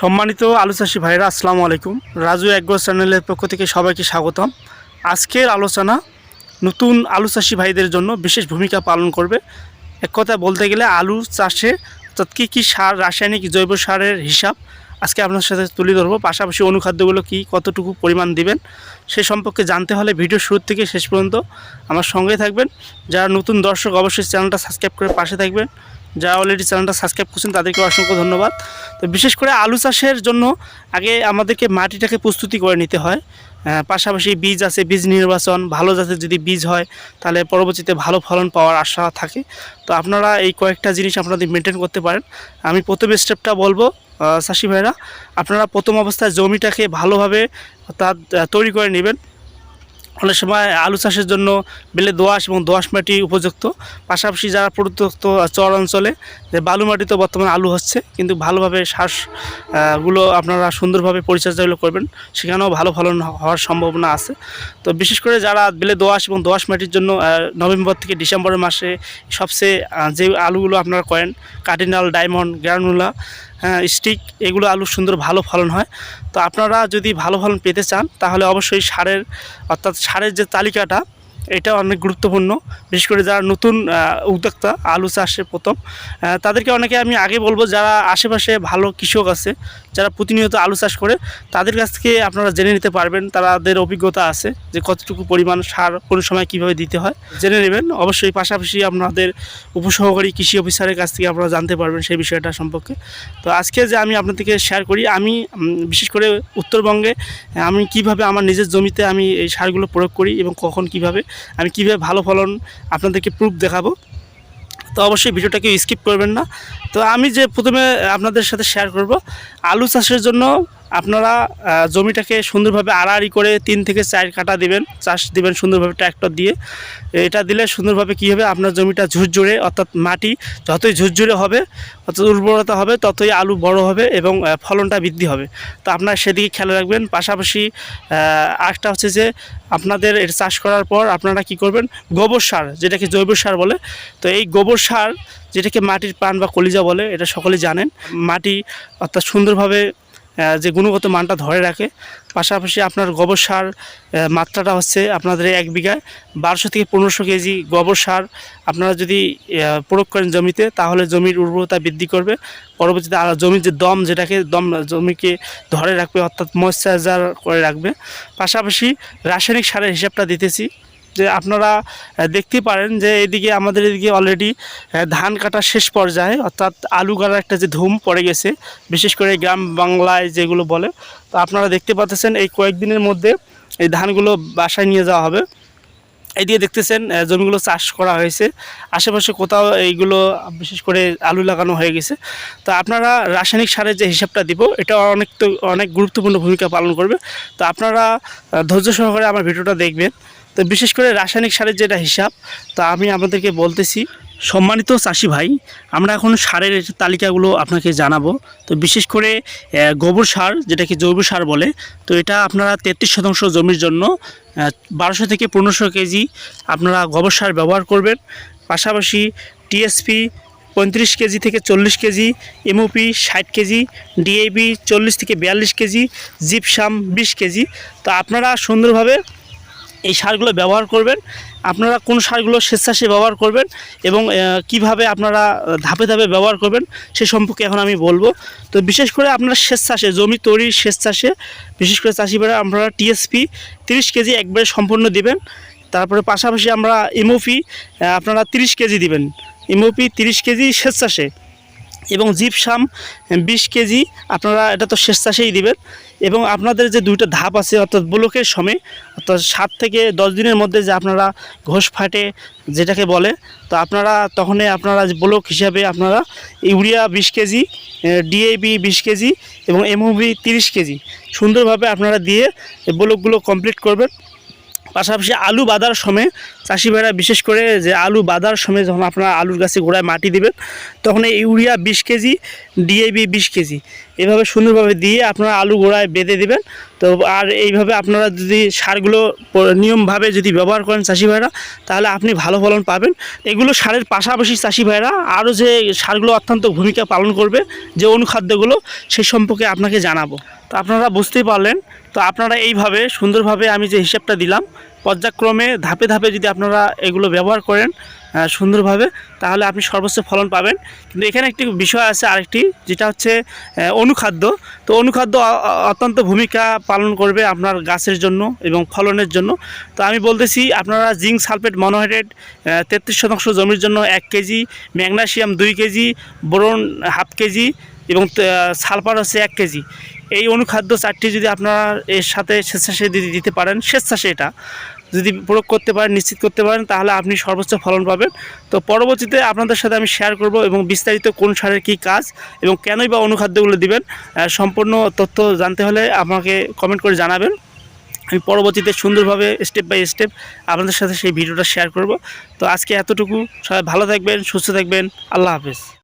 সম্মানিত আলু চাষি ভাইরা আসসালামু আলাইকুম। রাজু অ্যাগ্রো চ্যানেলের পক্ষ থেকে সবাইকে স্বাগতম। আজকের আলোচনা নতুন আলু চাষি ভাইদের জন্য বিশেষ ভূমিকা পালন করবে। এক কথা বলতে গেলে আলু চাষে অর্থাৎ কী কী সার, রাসায়নিক, জৈব সারের হিসাব আজকে আপনার সাথে তুলে ধরবো। পাশাপাশি অনুখাদ্যগুলো কী কতটুকু পরিমাণ দিবেন সে সম্পর্কে জানতে হলে ভিডিও শুরু থেকে শেষ পর্যন্ত আমার সঙ্গে থাকবেন। যারা নতুন দর্শক অবশ্যই চ্যানেলটা সাবস্ক্রাইব করে পাশে থাকবেন। যারা অলরেডি চ্যানেলটা সাবস্ক্রাইব করছেন তাদেরকে অসংখ্য ধন্যবাদ। তো বিশেষ করে আলু চাষের জন্য আগে আমাদেরকে মাটিটাকে প্রস্তুতি করে নিতে হয়। পাশাপাশি বীজ আছে, বীজ নির্বাচন, ভালো জাতের যদি বীজ হয়, তাহলে পরবর্তীতে ভালো ফলন পাওয়ার আশা থাকে। তো আপনারা এই কয়েকটা জিনিস আপনাদের মেনটেন করতে পারেন। আমি প্রথম স্টেপটা বলব চাষি ভাইরা, আপনারা প্রথম অবস্থায় জমিটাকে ভালোভাবে তার তৈরি করে নেবেন। অনেক সময় আলু চাষের জন্য বেলে দোআঁশ এবং দোআঁশ মাটি উপযুক্ত। পাশাপাশি যারা প্রত্যক্ত চর অঞ্চলে, যে বালু মাটিতে বর্তমানে আলু হচ্ছে, কিন্তু ভালোভাবে শ্বাসগুলো আপনারা সুন্দরভাবে পরিচর্যাগুলো করবেন। সেখানেও ভালো ফলন হওয়ার সম্ভাবনা আছে। তো বিশেষ করে যারা বেলে দোআঁশ এবং দোআঁশ মাটির জন্য নভেম্বর থেকে ডিসেম্বরের মাসে সবচেয়ে যে আলুগুলো আপনারা করেন কার্ডিনাল ডায়মন্ড, গ্রানুলা স্টিক এগুলো আলু সুন্দর ভালো ফলন হয়। তো আপনারা যদি ভালো ফলন পেতে চান, তাহলে অবশ্যই সারের, অর্থাৎ সারের যে তালিকাটা, এটা অনেক গুরুত্বপূর্ণ। বিশেষ করে যারা নতুন উদ্যোক্তা, আলু চাষে প্রথম তাদেরকে অনেকে আমি আগে বলব, যারা আশেপাশে ভালো কৃষক আছে যারা প্রতিনিয়ত আলু চাষ করে, তাদের কাছ থেকে আপনারা জেনে নিতে পারবেন তাদের অভিজ্ঞতা আছে যে কতটুকু পরিমাণ সার কোন সময় কীভাবে দিতে হয়। জেনে নেবেন, অবশ্যই পাশাপাশি আপনাদের উপসহকারী কৃষি অফিসারের কাছ থেকে আপনারা জানতে পারবেন সেই বিষয়টা সম্পর্কে। তো আজকে যে আমি আপনাদেরকে শেয়ার করি, আমি বিশেষ করে উত্তরবঙ্গে, আমি কীভাবে আমার নিজের জমিতে আমি এই সারগুলো প্রয়োগ করি এবং কখন কীভাবে, আমি কীভাবে ভালো ফলন আপনাদেরকে প্রুফ দেখাবো। তো অবশ্যই ভিডিওটাকে স্কিপ করবেন না। তো আমি যে প্রথমে আপনাদের সাথে শেয়ার করব, আলু চাষের জন্য আপনারা জমিটাকে সুন্দরভাবে আড়াআড়ি করে তিন থেকে চার কাটা দিবেন, চাষ দিবেন সুন্দরভাবে ট্র্যাক্টর দিয়ে। এটা দিলে সুন্দরভাবে কী হবে? আপনার জমিটা ঝুরঝুরে, অর্থাৎ মাটি যতই ঝুরঝুরে হবে অর্থাৎ উর্বরতা হবে, ততই আলু বড় হবে এবং ফলনটা বৃদ্ধি হবে। তো আপনারা সেদিকে খেয়াল রাখবেন। পাশাপাশি আরেকটা হচ্ছে যে, আপনাদের এটা চাষ করার পর আপনারা কি করবেন? গোবর সার, যেটাকে জৈব সার বলে। তো এই গোবর সার, যেটাকে মাটির প্রাণ বা কলিজা বলে, এটা সকলেই জানেন। মাটি অর্থাৎ সুন্দরভাবে যে গুণগত মানটা ধরে রাখে। পাশাপাশি আপনার গোবর সার মাত্রাটা হচ্ছে আপনাদের এক বিঘায় বারোশো থেকে পনেরোশো কেজি গোবর সার আপনারা যদি প্রয়োগ করেন জমিতে, তাহলে জমির উর্বরতা বৃদ্ধি করবে। পরবর্তীতে আর জমির যে দম, যেটাকে দম, জমিকে ধরে রাখবে, অর্থাৎ ময়েশ্চারাইজার করে রাখবে। পাশাপাশি রাসায়নিক সারের হিসাবটা দিতেছি। যে আপনারা আহ, দেখতেই পারেন যে এদিকে আমাদের এদিকে অলরেডি ধান কাটা শেষ পর্যায়ে অর্থাৎ আলু গাড়ার একটা যে ধুম পড়ে গেছে বিশেষ করে গ্রাম বাংলায় যেগুলো বলে তো আপনারা দেখতে পাচ্ছেন এই কয়েকদিনের মধ্যে এই ধানগুলো বাসায় নিয়ে যাওয়া হবে। এদিকে দেখতেছেন জমিগুলো চাষ করা হয়েছে। আশেপাশে কোথাও এইগুলো বিশেষ করে আলু লাগানো হয়ে গেছে। তো আপনারা রাসায়নিক সারের যে হিসাবটা দিব এটা অনেক তো অনেক গুরুত্বপূর্ণ ভূমিকা পালন করবে। তো আপনারা ধৈর্য সহকারে আমার ভিডিওটা দেখবেন। তো বিশেষ করে রাসায়নিক সারের যেটা হিসাব, তা আমি আপনাদেরকে বলতেছি, সম্মানিত চাষি ভাই, আমরা এখন সারের তালিকাগুলো আপনাকে জানাব। তো বিশেষ করে গোবর সার, যেটাকে জৈব সার বলে, তো এটা আপনারা তেত্রিশ শতাংশ জমির জন্য বারোশো থেকে পনেরোশো কেজি আপনারা গোবর সার ব্যবহার করবেন। পাশাপাশি টিএসপি পঁয়ত্রিশ কেজি থেকে চল্লিশ কেজি, এমওপি ষাট কেজি ডিএবি চল্লিশ থেকে বিয়াল্লিশ কেজি, জিপসাম বিশ কেজি। তো আপনারা সুন্দরভাবে এই সারগুলো ব্যবহার করবেন। আপনারা কোন সারগুলো স্বেচ্ছাসে ব্যবহার করবেন এবং কীভাবে আপনারা ধাপে ধাপে ব্যবহার করবেন সে সম্পর্কে এখন আমি বলব। তো বিশেষ করে আপনারা স্বেচ্ছাসে, জমি তৈরির স্বেচ্ছাসে, বিশেষ করে চাষিবারা আপনারা টিএসপি তিরিশ কেজি একবারে সম্পূর্ণ দিবেন। তারপরে পাশাপাশি আমরা এমওপি আপনারা তিরিশ কেজি দিবেন। এমওপি তিরিশ কেজি স্বেচ্ছাসে। এবং জিপসাম বিশ কেজি, আপনারা এটা তো শেষ দিবেন। এবং আপনাদের যে দুইটা ধাপ আছে, অর্থাৎ ব্লকের সময় অর্থাৎ সাত থেকে দশ দিনের মধ্যে যে আপনারা ঘোষ ফাটে, যেটাকে বলে, তো আপনারা তখনই আপনারা ব্লক হিসাবে আপনারা ইউরিয়া বিশ কেজি ডিএবি বিশ কেজি এবং এমওবি তিরিশ কেজি সুন্দরভাবে আপনারা দিয়ে ব্লকগুলো কমপ্লিট করবেন। পাশাপাশি আলু বাঁধার সময় চাষি ভাইরা বিশেষ করে যে আলু বাঁধার সময় যখন আপনারা আলুর গাছে গোড়ায় মাটি দিবেন, তখন এই ইউরিয়া বিশ কেজি ডিএবি বিশ কেজি এভাবে সুন্দরভাবে দিয়ে আপনারা আলু গোড়ায় বেঁধে দিবেন। তো আর এইভাবে আপনারা যদি সারগুলো নিয়মভাবে যদি ব্যবহার করেন চাষি ভাইরা, তাহলে আপনি ভালো ফলন পাবেন। এগুলো সারের পাশাপাশি চাষি ভাইরা আরও যে সারগুলো অত্যন্ত ভূমিকা পালন করবে, যে অনুখাদ্যগুলো, সে সম্পর্কে আপনাকে জানাব। তো আপনারা বুঝতেই পারলেন। তো আপনারা এইভাবে সুন্দরভাবে আমি যে হিসাবটা দিলাম পর্যায়ক্রমে ধাপে ধাপে যদি আপনারা এগুলো ব্যবহার করেন সুন্দরভাবে, তাহলে আপনি সর্বোচ্চ ফলন পাবেন। কিন্তু এখানে একটি বিষয় আছে আরেকটি, যেটা হচ্ছে অনুখাদ্য। তো অনুখাদ্য অত্যন্ত ভূমিকা পালন করবে আপনার গাছের জন্য এবং ফলনের জন্য। তো আমি বলতেছি, আপনারা জিঙ্ক সালফেট মনোহাইড্রেট তেত্রিশ শতাংশ জমির জন্য এক কেজি ম্যাগনেসিয়াম দুই কেজি, বোরন হাফ কেজি এবং সালফার হচ্ছে এক কেজি। এই অনুখাদ্য চারটি যদি আপনারা এর সাথে স্বেচ্ছাসে যদি দিতে পারেন স্বেচ্ছাসে এটা। যদি প্রয়োগ করতে পারেন, নিশ্চিত করতে পারেন, তাহলে আপনি সর্বোচ্চ ফলন পাবেন। তো পরবর্তীতে আপনাদের সাথে আমি শেয়ার করব এবং বিস্তারিত কোন সারের কী কাজ এবং কেনই বা অনুখাদ্যগুলো দিবেন সম্পূর্ণ তথ্য জানতে হলে আমাকে কমেন্ট করে জানাবেন। আমি পরবর্তীতে সুন্দরভাবে স্টেপ বাই স্টেপ আপনাদের সাথে সেই ভিডিওটা শেয়ার করব। তো আজকে এতটুকু। সবাই ভালো থাকবেন, সুস্থ থাকবেন। আল্লাহ হাফেজ।